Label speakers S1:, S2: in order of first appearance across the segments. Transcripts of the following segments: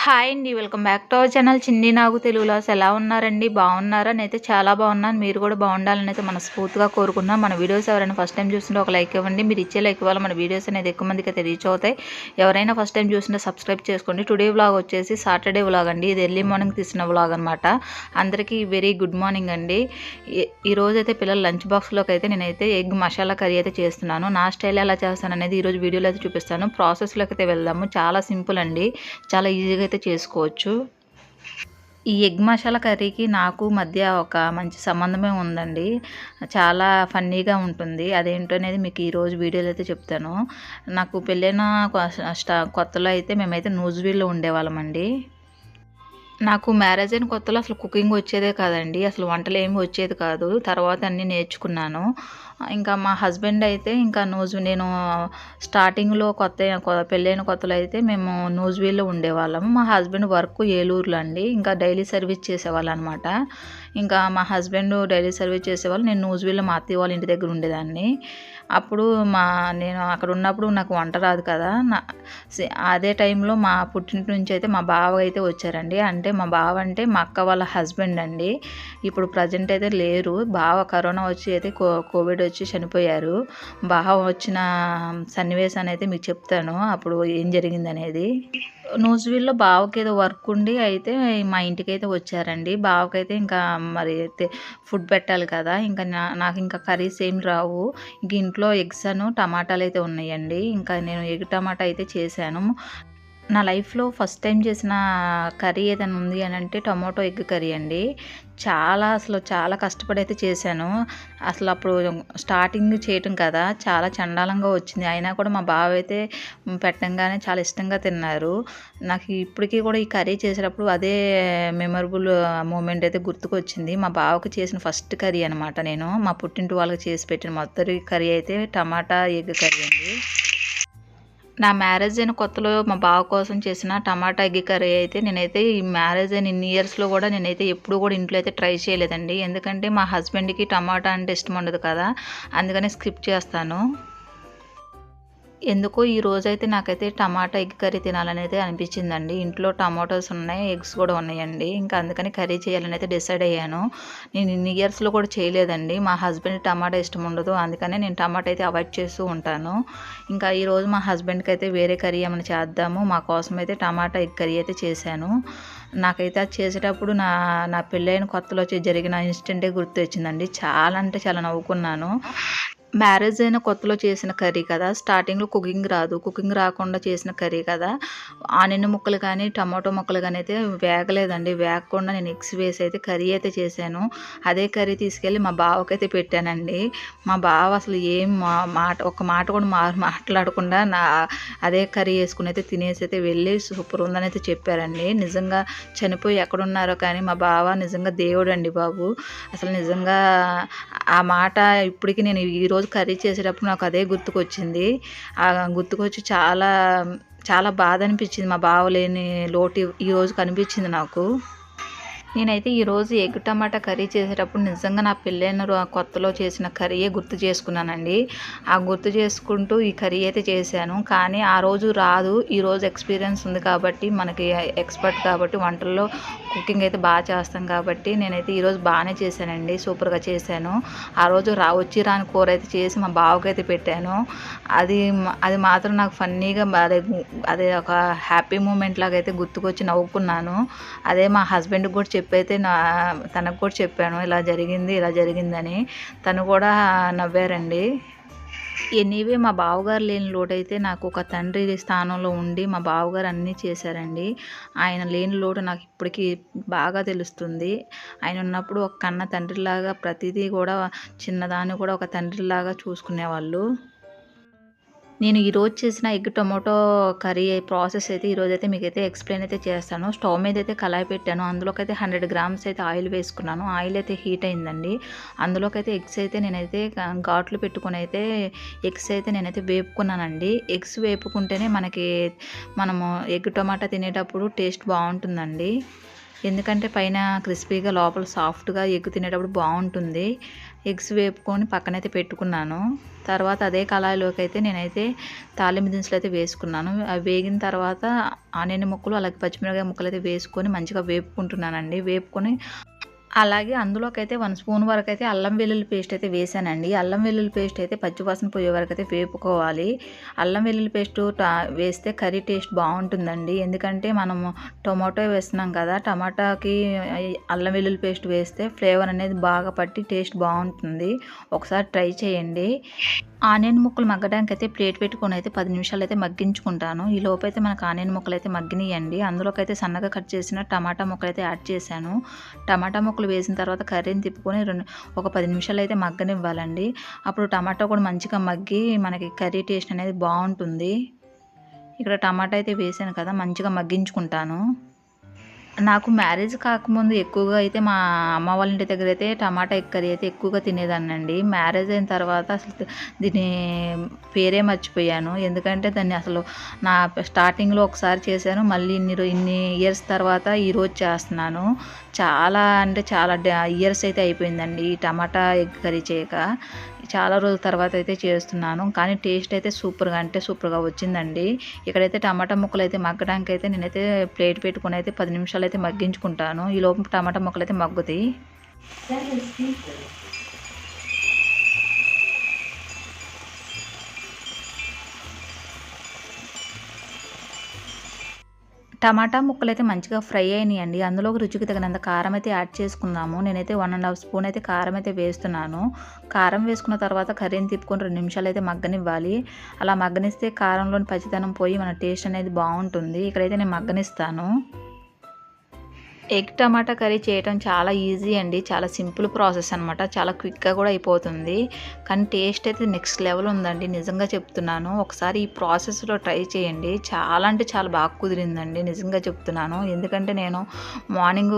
S1: Hi అండి welcome back to our channel Chinni Nagu తెలుగులో ఎలా ఉన్నారండి? బాగున్నారా? నేనైతే చాలా బాగున్నాను. మీరు కూడా బాగుండాలని అయితే మనస్ఫూర్తిగా కోరుకున్నాను మన వీడియోస్ ఎవరైనా ఫస్ట్ టైం చూస్తుంటే ఒక లైక్ ఇవ్వండి. మీరు ఇచ్చే లైక్ వల్ల మన వీడియోస్ అనేది ఎక్కువ మందికి అయితే రీచ్ అవుతాయి. ఎవరైనా ఫస్ట్ టైం చూస్తుంటే సబ్స్క్రైబ్ చేసుకోండి. టుడే వ్లాగ్ వచ్చేసి సాటర్డే వ్లాగ్ అండి. ఇది ఎర్లీ మార్నింగ్ తీసిన వ్లాగ్ అనమాట అందరికీ వెరీ గుడ్ మార్నింగ్ అండి. ఈ- అయితే పిల్లల లంచ్ బాక్స్లోకి అయితే నేనైతే ఎగ్ మసాలా కర్రీ అయితే చేస్తున్నాను. నా స్టైల్ ఎలా చేస్తాను అనేది ఈరోజు వీడియోలో అయితే చూపిస్తాను. ప్రాసెస్లోకి అయితే వెళ్దాము. చాలా సింపుల్ అండి. చాలా ఈజీగా అయితే చేసుకోవచ్చు. ఈ ఎగ్ మసాలా కర్రీకి నాకు మధ్య ఒక మంచి సంబంధమే ఉందండి. చాలా ఫన్నీగా ఉంటుంది. అదేంటో అనేది మీకు ఈరోజు వీడియోలో అయితే చెప్తాను. నాకు పెళ్ళైన స్టా- కొత్తలో అయితే మేమైతే నూజివీడ్లో ఉండేవాళ్ళమండి. నాకు మ్యారేజ్ అయిన కొత్తలో అసలు కుకింగ్ వచ్చేదే కాదండి. అసలు వంటలు ఏమి వచ్చేది కాదు. తర్వాత అన్నీ నేర్చుకున్నాను. ఇంకా మా హస్బెండ్ అయితే ఇంకా నూజ్ నేను స్టార్టింగ్లో కొత్త కొ- పెళ్ళైన కొత్తలో అయితే మేము నూజ్వీల్లో ఉండేవాళ్ళం. మా హస్బెండ్ వర్క్ ఏలూరులో అండి ఇంకా డైలీ సర్వీస్ చేసేవాళ్ళు అనమాట ఇంకా మా హస్బెండ్ డైలీ సర్వీస్ చేసేవాళ్ళు. నేను నూజ్వీల్లో మా అత్తయ్య వాళ్ళ ఇంటి దగ్గర ఉండేదాన్ని. అప్పుడు మా నేను అక్కడ ఉన్నప్పుడు నాకు వంట రాదు కదా. నా అదే టైంలో మా పుట్టింటి నుంచి అయితే మా బావ అయితే వచ్చారండి. అంటే మా బావ అంటే మా అక్క వాళ్ళ హస్బెండ్ అండి ఇప్పుడు ప్రజెంట్ అయితే లేరు. బావ కరోనా వచ్చి అయితే కో కోవిడ్ వచ్చి చనిపోయారు. భావం వచ్చిన సన్నివేశాన్ని అయితే మీకు చెప్తాను. అప్పుడు ఏం జరిగింది అనేది నూజివీడ్లో బావకి ఏదో వర్క్ ఉండి అయితే మా ఇంటికి అయితే వచ్చారండి. బావకైతే ఇంకా మరి అయితే ఫుడ్ పెట్టాలి కదా. ఇంకా నాకు ఇంకా కర్రీస్ ఏం రావు. ఇంక ఇంట్లో ఎగ్స్ అను టమాటాలు అయితే ఉన్నాయండి. ఇంకా నేను ఎగ్ టమాటా అయితే చేశాను. నా లైఫ్లో ఫస్ట్ టైం చేసిన కర్రీ ఏదైనా ఉంది అని అంటే టమాటో ఎగ్ కర్రీ అండి. చాలా అసలు చాలా కష్టపడి అయితే చేశాను. అసలు అప్పుడు స్టార్టింగ్ చేయటం కదా చాలా చండాలంగా వచ్చింది. అయినా కూడా మా బావ అయితే పెట్టంగానే చాలా ఇష్టంగా తిన్నారు. నాకు ఇప్పటికీ కూడా ఈ కర్రీ చేసేటప్పుడు అదే మెమరబుల్ మూమెంట్ అయితే గుర్తుకొచ్చింది. మా బావకు చేసిన ఫస్ట్ కర్రీ అనమాట నేను. మా పుట్టింటి వాళ్ళకి చేసి పెట్టిన మొదటి కర్రీ అయితే టమాటా ఎగ్ కర్రీ అండి. నా మ్యారేజ్ అయిన కొత్తలో మా బావ కోసం చేసిన టమాటా ఎగ్ కర్రీ అయితే నేనైతే ఈ మ్యారేజ్ అయిన ఇన్ని ఇయర్స్లో కూడా నేనైతే ఎప్పుడు కూడా ఇంట్లో అయితే ట్రై చేయలేదండి. ఎందుకంటే మా హస్బెండ్కి టమాటా అంటే ఇష్టం ఉండదు కదా. అందుకని స్కిప్ చేస్తాను. ఎందుకో ఈ రోజైతే నాకైతే టమాటా ఎగ్ కర్రీ తినాలనేది అనిపించిందండి. ఇంట్లో టమాటోస్ ఉన్నాయి ఎగ్స్ కూడా ఉన్నాయండి. ఇంకా అందుకని కర్రీ చేయాలని అయితే డిసైడ్ అయ్యాను. నేను ఇన్ని ఇయర్స్లో కూడా చేయలేదండి. మా హస్బెండ్ టమాటా ఇష్టం ఉండదు. అందుకనే నేను టమాటా అయితే అవాయిడ్ చేస్తూ ఉంటాను. ఇంకా ఈరోజు మా హస్బెండ్కి అయితే వేరే కర్రీ ఏమైనా చేద్దాము. మా కోసం అయితే టమాటా ఎగ్ కర్రీ అయితే చేశాను. నాకైతే అది చేసేటప్పుడు నా నా పెళ్ళైన కొత్తలో వచ్చి జరిగిన ఇన్సిడెంటే గుర్తు వచ్చిందండి చాలా అంటే చాలా నవ్వుకున్నాను. మ్యారేజ్ అయిన కొత్తలో చేసిన కర్రీ కదా. స్టార్టింగ్లో కుకింగ్ రాదు. కుకింగ్ రాకుండా చేసిన కర్రీ కదా. ఆనియన్ ముక్కలు కానీ టమాటో ముక్కలు కానీ అయితే వేగలేదండి. వేగకుండా నేను ఎగ్స్ వేసి అయితే కర్రీ అయితే చేశాను. అదే కర్రీ తీసుకెళ్ళి మా బావకి అయితే పెట్టానండి. మా బావ అసలు ఏం మాట ఒక మాట కూడా మా మాట్లాడకుండా నా అదే కర్రీ వేసుకుని అయితే తినేసి అయితే వెళ్ళి సూపర్ ఉందని అయితే చెప్పారండి. నిజంగా చనిపోయి ఎక్కడున్నారో కానీ మా బావ నిజంగా దేవుడు అండి బాబు. అసలు నిజంగా ఆ మాట ఇప్పటికి నేను ఈరోజు కర్రీ చేసేటప్పుడు నాకు అదే గుర్తుకొచ్చింది. ఆ గుర్తుకొచ్చి చాలా చాలా బాధ అనిపించింది. మా బావ లేని లోటు ఈరోజు కనిపించింది నాకు. నేనైతే ఈరోజు ఎగ్ టమాటా కర్రీ చేసేటప్పుడు నిజంగా నా పెళ్ళైన కొత్తలో చేసిన కర్రీయే గుర్తు చేసుకున్నానండి. ఆ గుర్తు చేసుకుంటూ ఈ కర్రీ అయితే చేశాను. కానీ ఆ రోజు రాదు. ఈ రోజు ఎక్స్పీరియన్స్ ఉంది కాబట్టి మనకి ఎక్స్పర్ట్ కాబట్టి వంటల్లో కుకింగ్ అయితే బాగా చేస్తాం కాబట్టి నేనైతే ఈరోజు బాగానే చేశానండి. సూపర్గా చేశాను. ఆ రోజు రా వచ్చి రాని కూర అయితే చేసి మా బావకైతే పెట్టాను. అది అది మాత్రం నాకు ఫన్నీగా అదే అదే ఒక హ్యాపీ మూమెంట్ లాగా అయితే గుర్తుకొచ్చి నవ్వుకున్నాను. అదే మా హస్బెండ్కి కూడా చెప్పైతే నా తనకు కూడా చెప్పాను ఇలా జరిగింది ఇలా జరిగిందని. తను కూడా నవ్వారండి. ఎనీవే మా బావగారు లేని లోటైతే నాకు ఒక తండ్రి స్థానంలో ఉండి మా బావగారు అన్నీ చేశారండి. ఆయన లేని లోటు నాకు ఇప్పటికీ బాగా తెలుస్తుంది. ఆయన ఉన్నప్పుడు ఒక కన్న తండ్రిలాగా ప్రతిదీ కూడా చిన్నదాన్ని కూడా ఒక తండ్రిలాగా చూసుకునేవాళ్ళు. నేను ఈరోజు చేసిన ఎగ్ టొమాటో కర్రీ ప్రాసెస్ అయితే ఈరోజు అయితే మీకు అయితే ఎక్స్ప్లెయిన్ అయితే చేస్తాను. స్టవ్ మీద అయితే కళాయి పెట్టాను. అందులోకి అయితే హండ్రెడ్ గ్రామ్స్ అయితే ఆయిల్ వేసుకున్నాను. ఆయిల్ అయితే హీట్ అయిందండి. అందులోకి అయితే ఎగ్స్ అయితే నేనైతే ఘాట్లు పెట్టుకుని అయితే ఎగ్స్ అయితే నేనైతే వేపుకున్నానండి. ఎగ్స్ వేపుకుంటేనే మనకి మనము ఎగ్ టొమాటో తినేటప్పుడు టేస్ట్ బాగుంటుందండి. ఎందుకంటే పైన క్రిస్పీగా లోపల సాఫ్ట్గా ఎగ్ తినేటప్పుడు బాగుంటుంది. ఎగ్స్ వేపుకొని పక్కనైతే పెట్టుకున్నాను. తర్వాత అదే కళాయిలోకి అయితే నేనైతే తాలింపు దినుసులు అయితే వేసుకున్నాను. అవి వేగిన తర్వాత ఆనియన్ ముక్కలు అలాగే పచ్చిమిరపకాయ ముక్కలు అయితే వేసుకొని మంచిగా వేపుకుంటున్నానండి. వేపుకొని అలాగే అందులోకైతే వన్ స్పూన్ వరకు అయితే అల్లం వెల్లుల్లి పేస్ట్ అయితే వేసానండి. అల్లం వెల్లుల్లి పేస్ట్ అయితే పచ్చివాసన పోయే వరకు అయితే వేపుకోవాలి. అల్లం వెల్లుల్లి పేస్ట్ వేస్తే కర్రీ టేస్ట్ బాగుంటుందండి. ఎందుకంటే మనము టొమాటో వేస్తున్నాం కదా టమాటాకి అల్లం వెల్లుల్లి పేస్ట్ వేస్తే ఫ్లేవర్ అనేది బాగా పట్టి టేస్ట్ బాగుంటుంది. ఒకసారి ట్రై చేయండి. ఆనియన్ ముక్కలు మగ్గడానికి అయితే ప్లేట్ పెట్టుకొని అయితే పది నిమిషాలు అయితే మగ్గించుకుంటాను. ఈ లోపు అయితే మనకు ఆనియన్ ముక్కలు అయితే మగ్గినాయండి. అందులోకి అయితే సన్నగా కట్ చేసిన టమాటా ముక్కలు అయితే యాడ్ చేశాను. టమాటా ముక్కలు వేసిన తర్వాత కర్రీని తిప్పుకొని రెండు ఒక పది నిమిషాలు అయితే మగ్గనివ్వాలండి. అప్పుడు టమాటా కూడా మంచిగా మగ్గి మనకి కర్రీ టేస్ట్ అనేది బాగుంటుంది. ఇక్కడ టమాటా అయితే వేసాను కదా మంచిగా మగ్గించుకుంటాను. నాకు మ్యారేజ్ కాకముందు ఎక్కువగా అయితే మా అమ్మ వాళ్ళ ఇంటి దగ్గర అయితే టమాటా ఎగ్ కర్రీ అయితే ఎక్కువగా తినేదాన్నండి. మ్యారేజ్ అయిన తర్వాత అసలు దీని పేరే మర్చిపోయాను. ఎందుకంటే దాన్ని అసలు నా స్టార్టింగ్లో ఒకసారి చేశాను. మళ్ళీ ఇన్ని ఇన్ని ఇయర్స్ తర్వాత ఈరోజు చేస్తున్నాను. చాలా అంటే చాలా ఇయర్స్ అయితే అయిపోయిందండి ఈ టమాటా ఎగ్ కర్రీ చేయక. చాలా రోజుల తర్వాత అయితే చేస్తున్నాను. కానీ టేస్ట్ అయితే సూపర్గా అంటే సూపర్గా వచ్చిందండి. ఇక్కడైతే టమాటా ముక్కలు అయితే మగ్గడానికి అయితే నేనైతే ప్లేట్ పెట్టుకుని అయితే పది నిమిషాలు అయితే మగ్గించుకుంటాను. ఈ లోపు టమాటా ముక్కలు అయితే మగ్గుతాయి. టమాటా ముక్కలు అయితే మంచిగా ఫ్రై అయినాయండి. అందులో రుచికి తగినంత కారం అయితే యాడ్ చేసుకుందాము. నేనైతే వన్ అండ్ హాఫ్ స్పూన్ అయితే కారం అయితే వేస్తున్నాను. కారం వేసుకున్న తర్వాత కర్రీని తిప్పుకొని రెండు నిమిషాలు అయితే మగ్గనివ్వాలి. అలా మగ్గనిస్తే కారంలోని పచ్చితనం పోయి మన టేస్ట్ అనేది బాగుంటుంది. ఇక్కడైతే నేను మగ్గనిస్తాను. ఎగ్ టమాటా కర్రీ చేయటం చాలా ఈజీ అండి. చాలా సింపుల్ ప్రాసెస్ అనమాట చాలా క్విక్గా కూడా అయిపోతుంది. కానీ టేస్ట్ అయితే నెక్స్ట్ లెవెల్ ఉందండి. నిజంగా చెప్తున్నాను. ఒకసారి ఈ ప్రాసెస్లో ట్రై చేయండి. చాలా అంటే చాలా బాగా కుదిరిందండి. నిజంగా చెప్తున్నాను. ఎందుకంటే నేను మార్నింగ్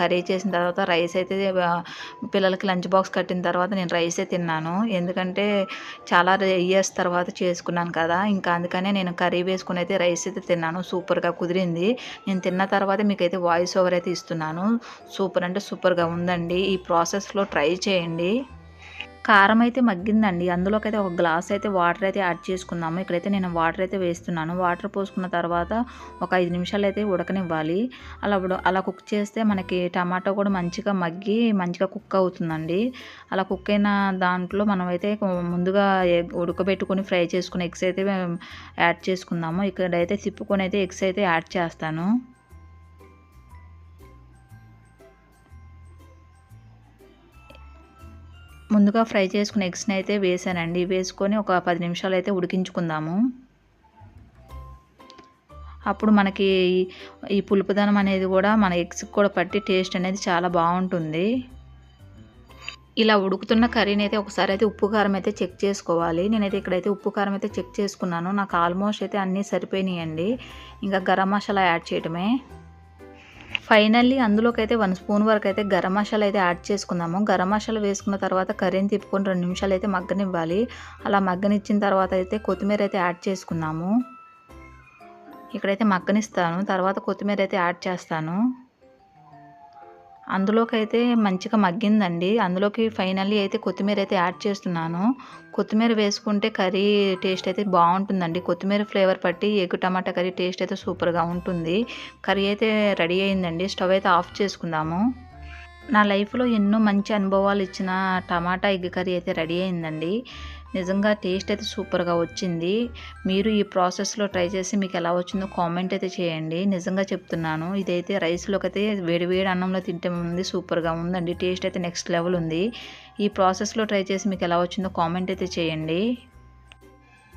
S1: కర్రీ చేసిన తర్వాత రైస్ అయితే పిల్లలకి లంచ్ బాక్స్ కట్టిన తర్వాత నేను రైసే తిన్నాను. ఎందుకంటే చాలా ఇయర్స్ తర్వాత చేసుకున్నాను కదా. ఇంకా అందుకనే నేను కర్రీ వేసుకుని అయితే రైస్ అయితే తిన్నాను. సూపర్గా కుదిరింది. నేను తిన్న తర్వాత మీకైతే వాయిస్ ఓవర్ అయితే తీస్తున్నాను. సూపర్ అంటే సూపర్గా ఉందండి. ఈ ప్రాసెస్లో ట్రై చేయండి. కారం అయితే మగ్గిందండి. అందులోకి అయితే ఒక గ్లాస్ అయితే వాటర్ అయితే యాడ్ చేసుకుందాము. ఇక్కడైతే నేను వాటర్ అయితే వేస్తున్నాను. వాటర్ పోసుకున్న తర్వాత ఒక ఐదు నిమిషాలు అయితే ఉడకనివ్వాలి. అలా అలా కుక్ చేస్తే మనకి టమాటో కూడా మంచిగా మగ్గి మంచిగా కుక్ అవుతుందండి. అలా కుక్ అయిన దాంట్లో మనమైతే ముందుగా ఉడకబెట్టుకొని ఫ్రై చేసుకుని ఎగ్స్ అయితే యాడ్ చేసుకుందాము. ఇక్కడైతే తిప్పుకొని అయితే ఎగ్స్ అయితే యాడ్ చేస్తాను. ముందుగా ఫ్రై చేసుకున్న ఎగ్స్ని అయితే వేసానండి. వేసుకొని ఒక పది నిమిషాలు అయితే ఉడికించుకుందాము. అప్పుడు మనకి ఈ పులుపుదనం అనేది కూడా మన ఎగ్స్కి కూడా పట్టి టేస్ట్ అనేది చాలా బాగుంటుంది. ఇలా ఉడుకుతున్న కర్రీని అయితే ఒకసారి అయితే ఉప్పు కారం అయితే చెక్ చేసుకోవాలి. నేనైతే ఇక్కడైతే ఉప్పు కారం అయితే చెక్ చేసుకున్నాను. నాకు ఆల్మోస్ట్ అయితే అన్నీ సరిపోయినాయండి. ఇంకా గరం మసాలా యాడ్ చేయడమే ఫైనల్లీ అందులోకి అయితే వన్ స్పూన్ వరకు అయితే గరం మసాలా అయితే యాడ్ చేసుకుందాము. గరం మసాలా వేసుకున్న తర్వాత కర్రీని తిప్పుకొని రెండు నిమిషాలు అయితే మగ్గనివ్వాలి. అలా మగ్గనిచ్చిన తర్వాత అయితే కొత్తిమీర అయితే యాడ్ చేసుకున్నాము ఇక్కడైతే మగ్గనిస్తాను. తర్వాత కొత్తిమీర అయితే యాడ్ చేస్తాను. అందులోకి అయితే మంచిగా మగ్గిందండి. అందులోకి ఫైనల్లీ అయితే కొత్తిమీర అయితే యాడ్ చేస్తున్నాను. కొత్తిమీర వేసుకుంటే కర్రీ టేస్ట్ అయితే బాగుంటుందండి. కొత్తిమీర ఫ్లేవర్ పట్టి ఎగ్ టమాటా కర్రీ టేస్ట్ అయితే సూపర్గా ఉంటుంది. కర్రీ అయితే రెడీ అయిందండి. స్టవ్ అయితే ఆఫ్ చేసుకుందాము. నా లైఫ్లో ఎన్నో మంచి అనుభవాలు ఇచ్చిన టమాటా ఎగ్ కర్రీ అయితే రెడీ అయిందండి. నిజంగా టేస్ట్ అయితే సూపర్గా వచ్చింది. మీరు ఈ ప్రాసెస్లో ట్రై చేసి మీకు ఎలా వచ్చిందో కామెంట్ అయితే చేయండి. నిజంగా చెప్తున్నాను ఇదైతే రైస్లోకి అయితే వేడి వేడి అన్నంలో తింటే ఉంది సూపర్గా ఉందండి టేస్ట్ అయితే నెక్స్ట్ లెవెల్ ఉంది. ఈ ప్రాసెస్లో ట్రై చేసి మీకు ఎలా వచ్చిందో కామెంట్ అయితే చేయండి.